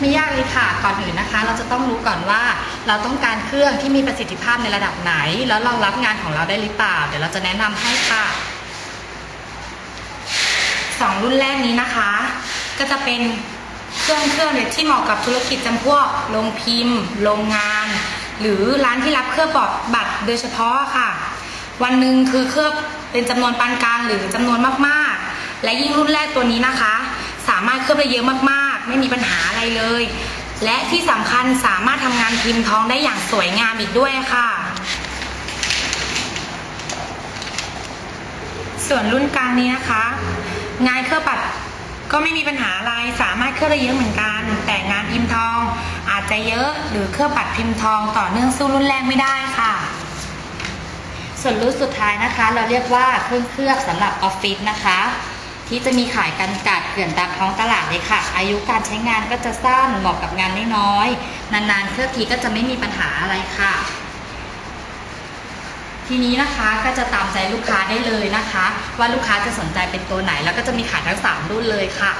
ไม่ยากเลยค่ะ ก่อนอื่นนะคะ เราจะต้องรู้ก่อนว่าเราต้องการเครื่องที่มีประสิทธิภาพในระดับไหน แล้วรองรับงานของเราได้หรือเปล่า เดี๋ยวเราจะแนะนำให้ค่ะสองรุ่นแรกนี้นะคะ ก็จะเป็นเครื่องเครื่องเนี่ยที่เหมาะกับธุรกิจจำพวกโรงพิมพ์ โรงงาน หรือร้านที่รับเครื่องบอดบัตรโดยเฉพาะค่ะ วันหนึ่งคือเครื่องเป็นจำนวนปานกลางหรือจำนวนมากๆ และยิ่งรุ่นแรกตัวนี้นะคะ สามารถเคลือบได้เยอะมาก ไม่มีปัญหาอะไรเลย และที่สำคัญสามารถทำงานพิมพ์ท้องได้อย่างสวยงามอีกด้วยค่ะ ส่วนรุ่นกลางนี้นะคะ งานเคลือบบัตรก็ไม่มีปัญหาอะไรสามารถเคลื่อบได้เยอะเหมือนกัน แต่งานพิมพ์ทองอาจจะเยอะหรือเคลือบบัตรพิมพ์ทองต่อเนื่องสู้รุ่นแรกไม่ได้ค่ะ ส่วนรุ่นสุดท้ายนะคะ เราเรียกว่าเครื่องเคลือบสำหรับออฟฟิศนะคะ ที่จะมีขายกันกัดเกลื่อนตามท้องตลาดเลยค่ะ อายุการใช้งานก็จะสั้นเหมาะกับงานน้อยๆนานๆเคลืองทีก็จะไม่มีปัญหาอะไรค่ะ ทีนี้นะคะก็จะตามใจลูกค้าได้เลยนะคะ ว่าลูกค้าจะสนใจเป็นตัวไหนแล้วก็จะมีขายทั้งสามรุ่นเลยค่ะ